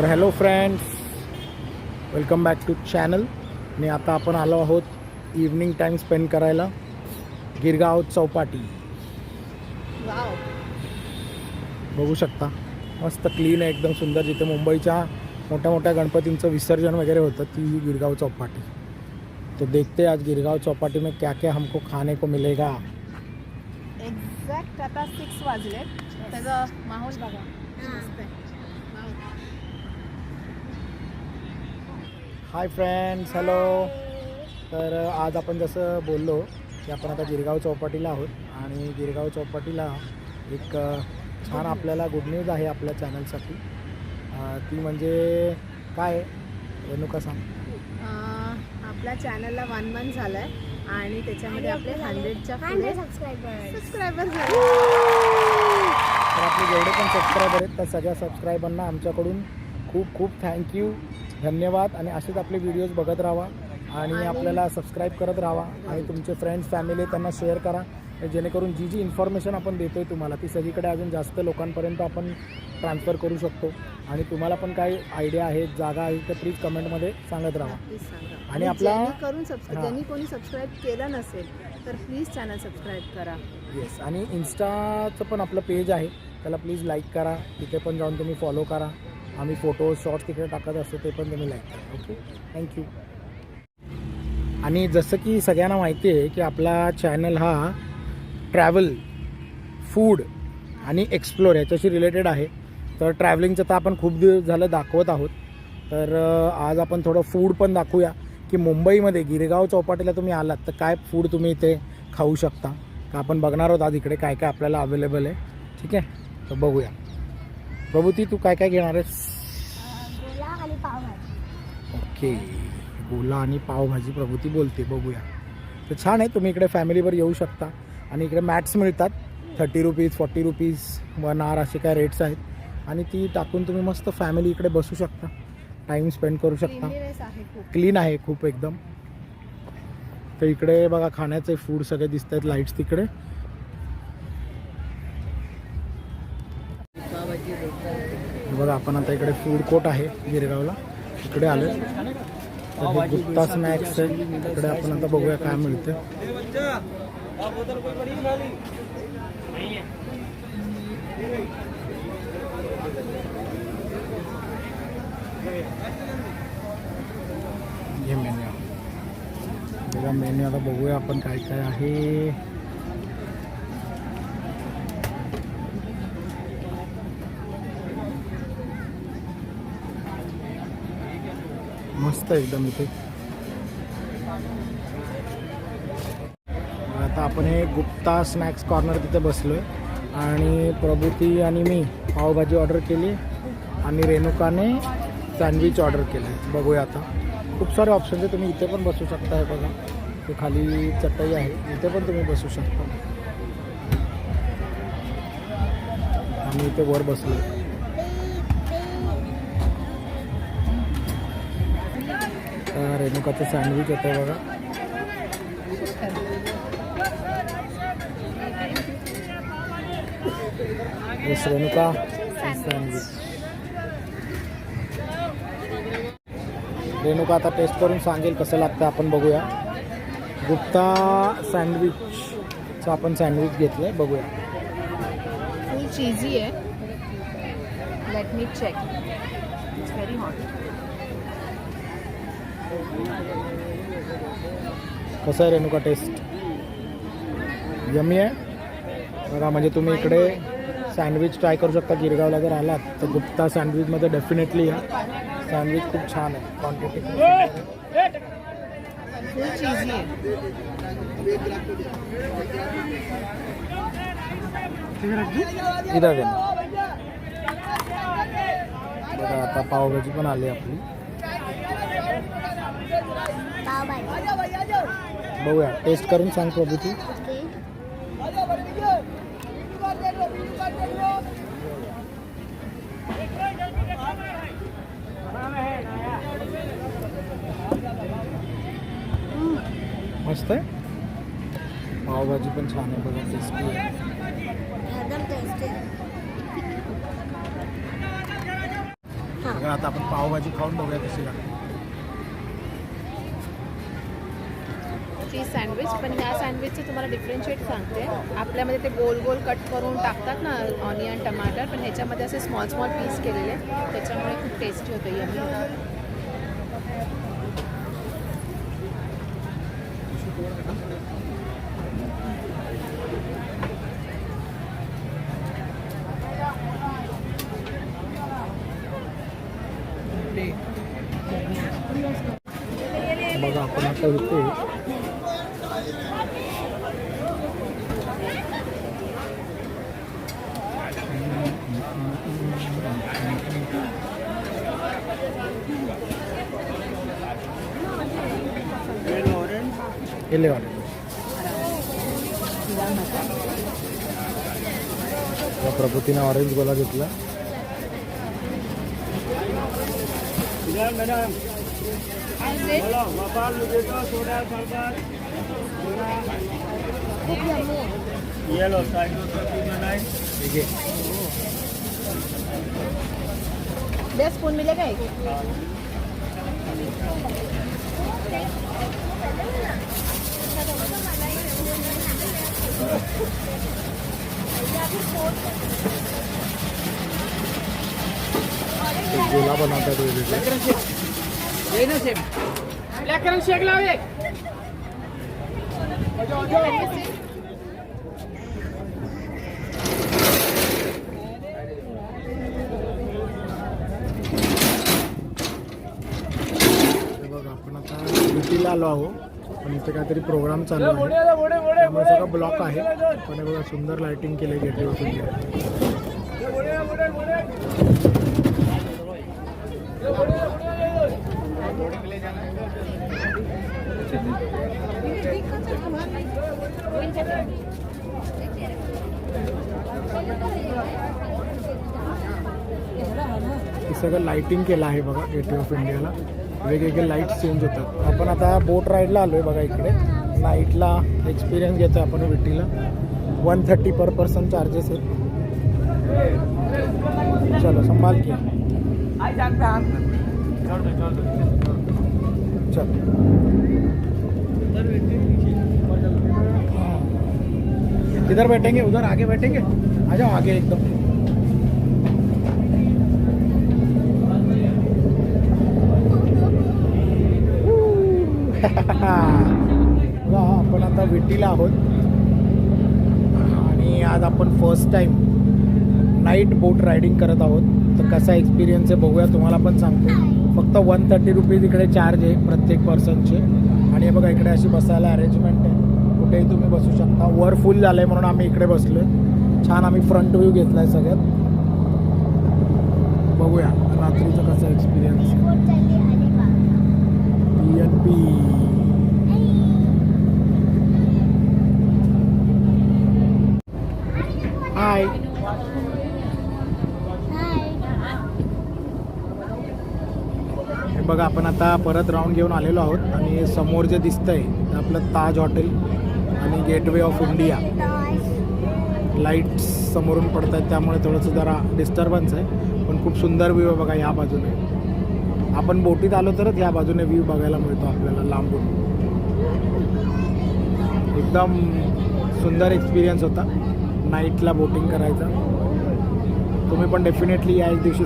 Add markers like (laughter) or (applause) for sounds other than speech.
तर hello friends welcome back to channel आणि आता आपण आलो आहोत इव्हनिंग टाईम स्पेंड करायला. गिरगाव चौपाटी. वाव बघू शकता. मस्त क्लीन आहे एकदम सुंदर. जिथे मुंबईच्या मोठ्या मोठ्या गणपतींचं विसर्जन वगैरे होतं ती ही गिरगाव चौपाटी. तो देखते आज गिरगाव चौपाटी में क्या क्या हमको खाने को मिलेगा. एक्झॅक्ट आता सिक्स वाजले त्याचा माहोल बघा मस्त आहे. वाव. हाय फ्रेंड्स हॅलो तर आज आपण जसं बोललो की आपण आता गिरगाव चौपाटीला आहोत आणि गिरगाव चौपाटीला एक छान आपल्याला गुड न्यूज आहे आपल्या चॅनलसाठी ती म्हणजे काय आहे? रेणुका सांग. आपल्या चॅनलला वन मंथ झालंय आणि त्याच्यामध्ये आपले हंड्रेडच्या पुढे सबस्क्रायबर झाले. तर आपले जेवढे पण सबस्क्रायबर आहेत त्या सगळ्या सबस्क्रायबरना आमच्याकडून खूप खूप थँक्यू धन्यवाद आणि असेच आपले व्हिडिओज बघत राहा आणि आपल्याला सबस्क्राईब करत राहा आणि तुमचे फ्रेंड्स फॅमिली त्यांना शेअर करा. जेणेकरून जी जी इन्फॉर्मेशन आपण देतोय तुम्हाला ती सगळीकडे अजून जास्त लोकांपर्यंत आपण ट्रान्सफर करू शकतो. आणि तुम्हाला पण काही आयडिया आहेत जागा आहेत तर प्लीज कमेंटमध्ये सांगत राहा. आणि आपला- करून सबस्क्राईब. ज्यांनी कोणी सबस्क्राईब केलं नसेल तर प्लीज चॅनल सबस्क्राईब करा. येस आणि इन्स्टाचं पण आपलं पेज आहे. त्याला प्लीज लाईक करा. तिथे पण जाऊन तुम्ही फॉलो करा. आम्ही फोटो शॉर्ट्स तिकडे टाकत असतो ते पण तुम्ही लाईक करा ओके थँक्यू आणि जसं की सगळ्यांना माहिती आहे की आपला चॅनल हा ट्रॅव्हल फूड आणि एक्सप्लोर याच्याशी रिलेटेड आहे. तर ट्रॅव्हलिंगचं तर आपण खूप दिवस झालं दाखवत आहोत. तर आज आपण थोडं फूड पण दाखवूया की मुंबईमध्ये गिरगाव चौपाटीला तुम्ही आलात तर काय फूड तुम्ही इथे खाऊ शकता? का आपण बघणार आहोत आज इकडे काय काय आपल्याला अवेलेबल आहे. ठीक आहे? तर बघूया. प्रभूती तू काय काय घेणार आहेस? ओके. गोला आणि पावभाजी प्रभूती बोलते बघूया. तर छान आहे तुम्ही इकडे फॅमिलीवर येऊ शकता. आणि इकडे मॅट्स मिळतात thirty rupees forty rupees one hour असे काय रेट्स आहेत. आणि ती टाकून तुम्ही मस्त फॅमिली इकडे बसू शकता. टाईम स्पेंड करू शकता. क्लीन आहे खूप. एकदम. तर इकडे बघा खाण्याचे फूड सगळे दिसत आहेत लाईट्स तिकडे. बघा आपण आता इकडे फूड कोर्ट आहे गिरगावला. इकडे आलो. तर हे गुप्ता स्नॅक्स आहे. इकडे आपण आता बघूया काय मिळते हे मेन्यू बघा मेन्यू आता बघूया आपण काय काय आहे. मस्त एकदम इथे. आता आपण हे गुप्ता स्नॅक्स कॉर्नर तिथे बसलो आहे आणि प्रभूती आणि मी पावभाजी ऑर्डर केली आणि रेणुकाने सँडविच ऑर्डर केलं. बघूया आता. खूप सारे ऑप्शन्स आहे तुम्ही इथे पण बसू शकता हे बघा. ते खाली चटई आहे. इथे पण तुम्ही बसू शकता. आम्ही इथे वर बसलो रेणुकाचं सँडविच येतं बघा. रेणुका सँडविच रेणुका आता टेस्ट करून सांगेल कसं लागतं आपण बघूया. गुप्ता सँडविचचं आपण सँडविच घेतलं आहे बघूया. फुल चीजी आहे. Let me check it's very hot कसं आहे रेणुका टेस्ट? यमी आहे? बघा म्हणजे तुम्ही इकडे सँडविच ट्राय करू शकता. गिरगावला जर आलात तर गुप्ता सँडविचमध्ये डेफिनेटली या. सँडविच खूप छान आहे. क्वांटिटी इथं बघा आता पावभाजी पण आली आपली. बघूया. टेस्ट प्रभूती मस्त आहे. पावभाजी पण छान आहे टेस्टी आता आपण पावभाजी खाऊन बघूया चीज सँडविच पण ह्या सँडविचचं तुम्हाला डिफरन्शिएट सांगते. आपल्यामध्ये ते गोल गोल कट करून टाकतात ना ऑनियन टमाटर पण ह्याच्यामध्ये असे स्मॉल स्मॉल पीस केलेले. त्याच्यामुळे खूप टेस्टी होतं यमी बघा आपण आता इथे इलेवन प्रकृतीने ऑरेंज गोला घेतला। ठीक आहे दे स्पून मिळेल काय एक. गोला बनवतात वेगवेगळे हे बघा आपण आता सिटीला आलो आहो. पण इथे काहीतरी प्रोग्राम चालू आहे. त्यामुळे सगळं ब्लॉक आहे. पण एवढं सुंदर लाइटिंग केली गेटवे सगळं लाइटिंग केलं आहे बघा गेटवे ऑफ इंडियाला वेगवेगळे लाईट्स चेंज होतात. आपण आता बोट राईडला आलो आहे बघा इकडे. नाईटला एक्सपिरियन्स घेतो आपण विटीला one thirty per person charges आहेत. चलो संभाल की. चल. किधर बैठेंगे? उधर आगे बैठेंगे? आ जाओ आगे एकदम बघा, (laughs) आपण आता विटीला आहोत. आणि आज आपण first time night boat riding करत आहोत. तर कसा एक्सपिरियन्स आहे बघूया तुम्हाला पण सांगतो. फक्त वन थर्टी रुपीज इकडे चार्ज आहे प्रत्येक पर्सनचे आणि हे बघा इकडे अशी बसायला अरेंजमेंट आहे. कुठेही तुम्ही बसू शकता. वर फुल झालं आहे म्हणून आम्ही इकडे बसलो छान आम्ही फ्रंट व्ह्यू घेतला आहे सगळ्यात. बघूया रात्रीचं कसं एक्सपिरियन्स पी Hi. पी हे बघा आपण आता परत राऊंड घेऊन आलेलो आहोत आणि समोर जे दिसतंय ते आपलं ताज हॉटेल आणि गेटवे ऑफ इंडिया लाईट्स समोरून पडत आहेत त्यामुळे थोडंसं जरा डिस्टर्बन्स आहे. पण खूप सुंदर व्ह्यू आहे बघा ह्या बाजूने. आपण बोटीत आलो तरच ह्या बाजूने व्ह्यू बघायला मिळतो आपल्याला लांबून. एकदम सुंदर एक्सपिरियन्स होता. नाईटला बोटिंग करायचा. तुम्ही पण डेफिनेटली या एक दिवशी